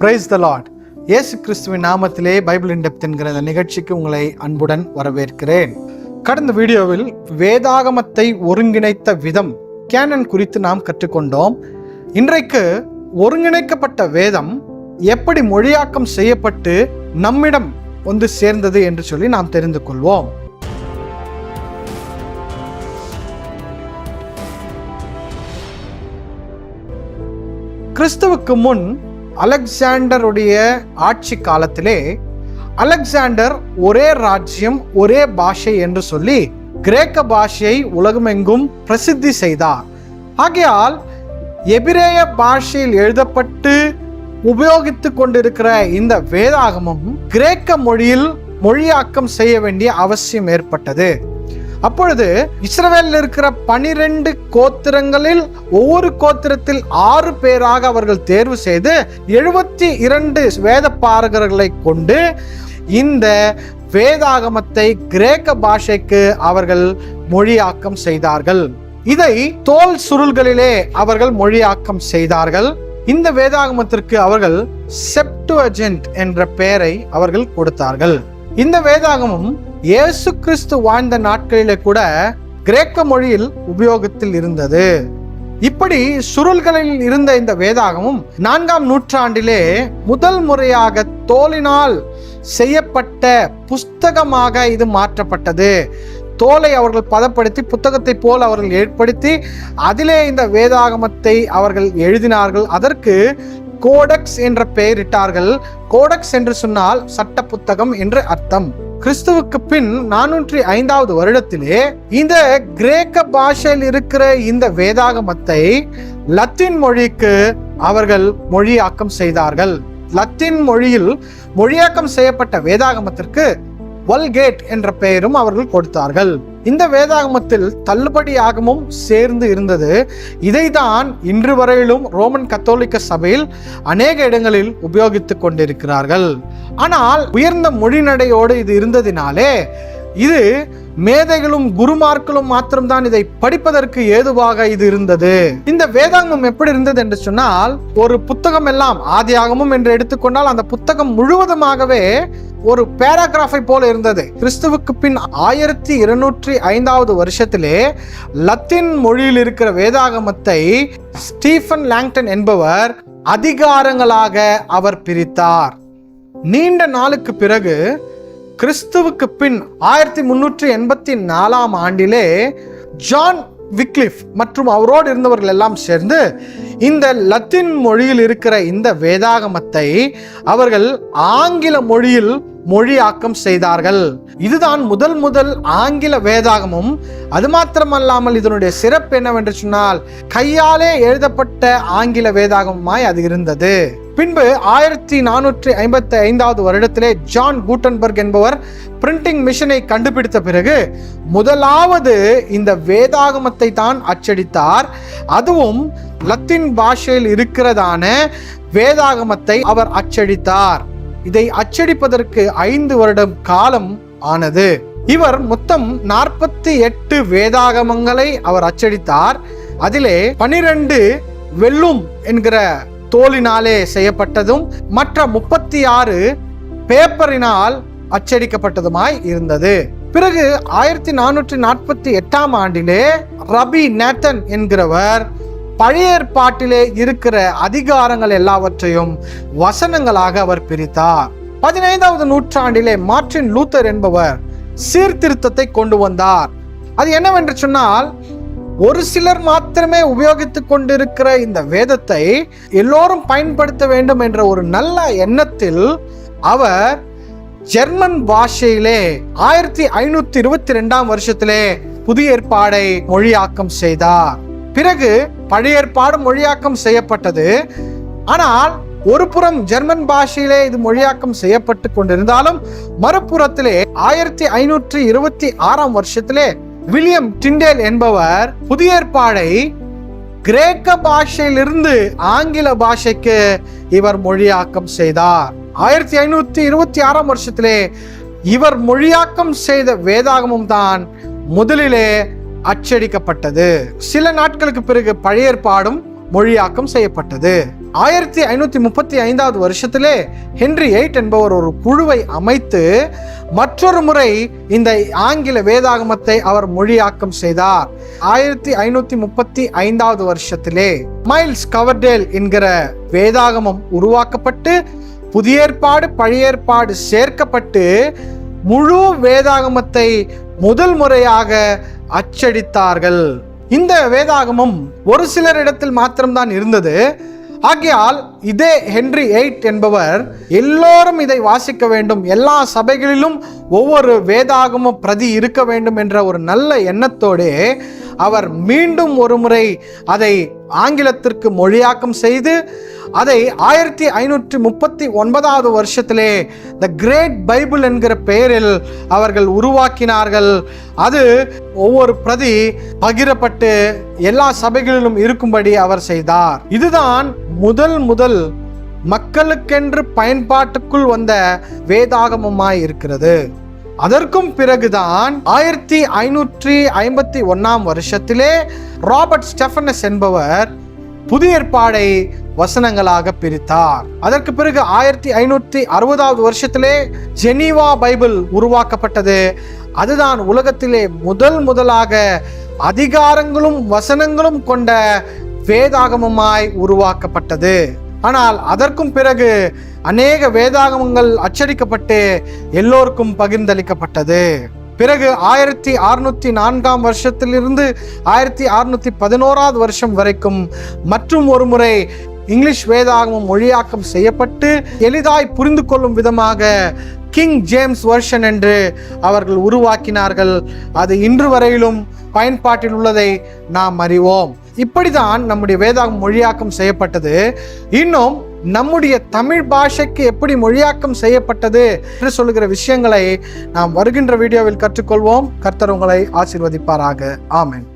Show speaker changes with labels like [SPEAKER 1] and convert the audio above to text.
[SPEAKER 1] Praise the Lord இயேசு கிறிஸ்துவின் நாமத்திலே பைபிள் இன்டெப்த் என்கிற இந்த நிகழ்ச்சிக்கு உங்களை அன்புடன் வரவேற்கிறேன். கடந்த வீடியோவில் வேதாகமத்தை ஒருங்கிணைத்த விதம் கேனன் குறித்து நாம் கற்றுக்கொண்டோம். இன்றைக்கு ஒருங்கிணைக்கப்பட்ட வேதம் எப்படி மொழியாக்கம் செய்யப்பட்டு நம்மிடம் வந்து சேர்ந்தது என்று சொல்லி நாம் தெரிந்து கொள்வோம். கிறிஸ்துவுக்கு முன் அலெக்சாண்டருடைய ஆட்சி காலத்திலே அலெக்சாண்டர் ஒரே ராஜ்யம் ஒரே பாஷை என்று சொல்லி கிரேக்க பாஷையை உலகமெங்கும் பிரசித்தி செய்தார். ஆகையால் எபிரேய பாஷையில் எழுதப்பட்டு உபயோகித்து கொண்டிருக்கிற இந்த வேதாகமும் கிரேக்க மொழியில் மொழியாக்கம் செய்ய வேண்டிய அவசியம் ஏற்பட்டது. அப்பொழுது இஸ்ரவேலில் இருக்கிற பனிரெண்டு கோத்திரங்களில் ஒவ்வொரு கோத்திரத்தில் ஆறு பேராக அவர்கள் தேர்வு செய்து எழுபத்தி இரண்டு வேத பாரகர்களை கொண்டு இந்த வேதாகமத்தை கிரேக்க பாஷைக்கு அவர்கள் மொழியாக்கம் செய்தார்கள். இதை தோல் சுருள்களிலே அவர்கள் மொழியாக்கம் செய்தார்கள். இந்த வேதாகமத்திற்கு அவர்கள் செப்டுஅஜென்ட் என்ற பெயரை அவர்கள் கொடுத்தார்கள். இந்த வேதாகமம் இயேசு கிறிஸ்து வாழ்ந்த நாட்களிலே கூட கிரேக்க மொழியில் உபயோகத்தில் இருந்தது. இப்படி சுருள்களில் இருந்த இந்த வேதாகமும் நான்காம் நூற்றாண்டிலே முதல் முறையாக தோலினால் செய்யப்பட்ட புஸ்தகமாக இது மாற்றப்பட்டது. தோலை அவர்கள் பதப்படுத்தி புத்தகத்தை போல் அவர்கள் ஏற்படுத்தி அதிலே இந்த வேதாகமத்தை அவர்கள் எழுதினார்கள். அதற்கு கோடக்ஸ் என்ற பெயரிட்டார்கள். கோடக்ஸ் என்று சொன்னால் சட்ட புத்தகம் என்று அர்த்தம். கிறிஸ்துவுக்கு பின் நானூற்றி ஐந்தாவது வருடத்திலே இந்த கிரேக்க பாஷையில் இருக்கிற இந்த வேதாகமத்தை லத்தீன் மொழிக்கு அவர்கள் மொழியாக்கம் செய்தார்கள். லத்தீன் மொழியில் மொழியாக்கம் செய்யப்பட்ட வேதாகமத்திற்கு வல்கேட் என்ற பெயரும் அவர்கள் கொடுத்தார்கள். இந்த வேதாகமத்தில் தள்ளுபடியாகமும் சேர்ந்து இருந்தது. இதைதான் இன்று வரையிலும் ரோமன் கத்தோலிக்க சபையில் அநேக இடங்களில் உபயோகித்துக் கொண்டிருக்கிறார்கள். ஆனால் உயர்ந்த மொழிநடையோடு இது இருந்ததினாலே இது மேதைகளும் குருமார்களும் மாத்திரம்தான் இதை படிப்பதற்கு ஏதுவாக இது இருந்தது. இந்த வேதாங்கம் எப்படி இருந்தது என்று சொன்னால் ஒரு புத்தகம் எல்லாம் ஆதியாகமும் என்று எடுத்துக்கொண்டால் அந்த புத்தகம் முழுவதுமாகவே ஒரு பேராகிராஃபை போல இருந்தது. கிறிஸ்துவுக்கு பின் ஆயிரத்தி இருநூற்றி ஐந்தாவது வருஷத்திலே லத்தீன் மொழியில் இருக்கிற வேதாகமத்தை ஸ்டீஃபன் லாங்டன் என்பவர் அதிகாரங்களாக அவர் பிரித்தார். நீண்ட நாளுக்கு பிறகு கிறிஸ்துவுக்கு பின் ஆயிரத்தி முன்னூற்றி எண்பத்தி நாலாம் ஆண்டிலே ஜான் விக்லிஃப் மற்றும் அவரோடு இருந்தவர்கள் எல்லாம் சேர்ந்து இந்த லத்தீன் மொழியில் இருக்கிற இந்த வேதாகமத்தை அவர்கள் ஆங்கில மொழியில் மொழியாக்கம் செய்தார்கள். இதுதான் முதல் முதல் ஆங்கில வேதாகமும் அது மாத்திரமல்லாமல் இதனுடைய சிறப்பு என்னவென்று சொன்னால் கையாலே எழுதப்பட்ட ஆங்கில வேதாகமாய் அது இருந்தது. பின்பு ஆயிரத்தி நானூற்றி ஐம்பத்தி ஐந்தாவது வருடத்திலே ஜான் கூட்டன்பர்க் என்பவர் பிரிண்டிங் மிஷினை கண்டுபிடித்த பிறகு முதலாவது இந்த வேதாகமத்தை தான் அச்சடித்தார். அதுவும் லத்தீன் பாஷையில் இருக்கிறதான வேதாகமத்தை அவர் அச்சடித்தார். இதை அச்சடிப்பதற்கு ஐந்து வருடம் காலம் ஆனது. இவர் மொத்தம் நாற்பத்தி எட்டு வேதாகமங்களை அவர் அச்சடித்தார். அதிலே பனிரெண்டு வெல்லும் என்கிற தோலினாலே செய்யப்பட்டதும் மற்ற முப்பத்தி ஆறு பேப்பரினால் அச்சடிக்கப்பட்டதுமாய் இருந்தது. பிறகு ஆயிரத்தி நானூற்றி நாற்பத்தி எட்டாம் ஆண்டிலே ரபி நேத்தன் என்கிறவர் பழைய ஏற்பாட்டிலே இருக்கிற அதிகாரங்கள் எல்லாவற்றையும் வசனங்களாக அவர் பிரித்தார். பதினைந்தாவது நூற்றாண்டிலே மார்டின் லூத்தர் என்பவர் சீர்திருத்தத்தை கொண்டு வந்தார். அது என்னவென்று சொன்னால் ஒரு சிலர் மாத்திரமே உபயோகித்துக் கொண்டிருக்கிற இந்த வேதத்தை எல்லோரும் பயன்படுத்த வேண்டும் என்ற ஒரு நல்ல எண்ணத்தில் அவர் ஜெர்மன் பாஷையிலே ஆயிரத்தி ஐநூத்தி இருபத்தி ரெண்டாம் வருஷத்திலே புதிய ஏற்பாடை மொழியாக்கம் செய்தார். பிறகு பழைய ஏற்பாடு மொழியாக்கம் செய்யப்பட்டது. ஆனால் ஒரு புறம் ஜெர்மன் பாஷையிலே இது மொழியாக்கம் செய்யப்பட்டு கொண்டிருந்தாலும் மறுபுறத்திலே ஆயிரத்தி ஐநூற்றி இருபத்தி ஆறாம் வருஷத்திலே வில்லியம் டிண்டேல் என்பவர் புதிய ஏற்பாடை கிரேக்க பாஷையிலிருந்து ஆங்கில பாஷைக்கு இவர் மொழியாக்கம் செய்தார். ஆயிரத்தி ஐநூத்தி இருபத்தி ஆறாம் வருஷத்திலே இவர் மொழியாக்கம் செய்த வேதாகமும் தான் முதலிலே அச்சடிக்கப்பட்டது. சில நாட்களுக்கு பிறகு பழைய ஏற்பாடும் மொழியாக்கம் செய்யப்பட்டது. ஆயிரத்தி ஐநூத்தி முப்பத்தி ஐந்தாவது வருஷத்திலே ஹென்றி எயிட் என்பவர் ஒரு குழுவை அமைத்து மற்றொரு முறை இந்த ஆங்கில வேதாகமத்தை அவர் மொழியாக்கம் செய்தார். ஆயிரத்தி ஐநூத்தி முப்பத்தி ஐந்தாவது வருஷத்திலே மைல்ஸ் கவர்டேல் என்கிற வேதாகமம் உருவாக்கப்பட்டு புதிய ஏற்பாடு பழைய ஏற்பாடு சேர்க்கப்பட்டு முழு வேதாகமத்தை முதல் முறையாக அச்சடித்தார்கள். இந்த வேதாகமம் ஒரு சிலரிடத்தில் மாத்திரம்தான் இருந்தது. ஆகையால் இதே ஹென்றி எயிட் என்பவர் எல்லோரும் இதை வாசிக்க வேண்டும். எல்லா சபைகளிலும் ஒவ்வொரு வேதாகம பிரதி இருக்க வேண்டும் என்ற ஒரு நல்ல எண்ணத்தோடு அவர் மீண்டும் ஒரு முறை அதை ஆங்கிலத்திற்கு மொழியாக்கம் செய்து அதை ஆயிரத்தி ஐநூற்றி முப்பத்தி ஒன்பதாவது வருஷத்திலே த கிரேட் பைபிள் என்கிற பெயரில் அவர்கள் உருவாக்கினார்கள். அது ஒவ்வொரு பிரதி பகிரப்பட்டு எல்லா சபைகளிலும் இருக்கும்படி அவர் செய்தார். இதுதான் முதல் முதல் மக்களுக்கென்று பயன்பாட்டுக்குள் வந்த வேதாகமமாய் இருக்கிறது. அதற்கும் பிறகுதான் ஆயிரத்தி ஐநூற்றி ஐம்பத்தி ஒன்னாம் வருஷத்திலே ராபர்ட் ஸ்டெஃபனஸ் என்பவர் புதிய ஏற்பாடை வசனங்களாக பிரித்தார். அதற்கு பிறகு ஆயிரத்தி ஐநூற்றி அறுபதாவது வருஷத்திலே ஜெனீவா பைபிள் உருவாக்கப்பட்டது. அதுதான் உலகத்திலே முதல் முதலாக அதிகாரங்களும் வசனங்களும் கொண்ட வேதாகமமாய் உருவாக்கப்பட்டது. ஆனால் அதற்கும் பிறகு அநேக வேதாகமங்கள் அச்சடிக்கப்பட்டு எல்லோருக்கும் பகிர்ந்தளிக்கப்பட்டது. பிறகு ஆயிரத்தி அறுநூத்தி நான்காம் வருஷத்திலிருந்து ஆயிரத்தி அறுநூத்தி பதினோராவது வருஷம் வரைக்கும் மற்றும் ஒரு முறை இங்கிலீஷ் வேதாகமம் மொழியாக்கம் செய்யப்பட்டு எளிதாய் புரிந்து கொள்ளும் விதமாக கிங் ஜேம்ஸ் வெர்ஷன் என்று அவர்கள் உருவாக்கினார்கள். அது இன்று வரையிலும் பயன்பாட்டில் உள்ளதை நாம் அறிவோம். இப்படிதான் நம்முடைய வேதாகம் மொழியாக்கம் செய்யப்பட்டது. இன்னும் நம்முடைய தமிழ் பாஷைக்கு எப்படி மொழியாக்கம் செய்யப்பட்டது என்று சொல்லுகிற விஷயங்களை நாம் வருகின்ற வீடியோவில் கற்றுக்கொள்வோம். கர்த்தர் உங்களை ஆசிர்வதிப்பாராக. ஆமேன்.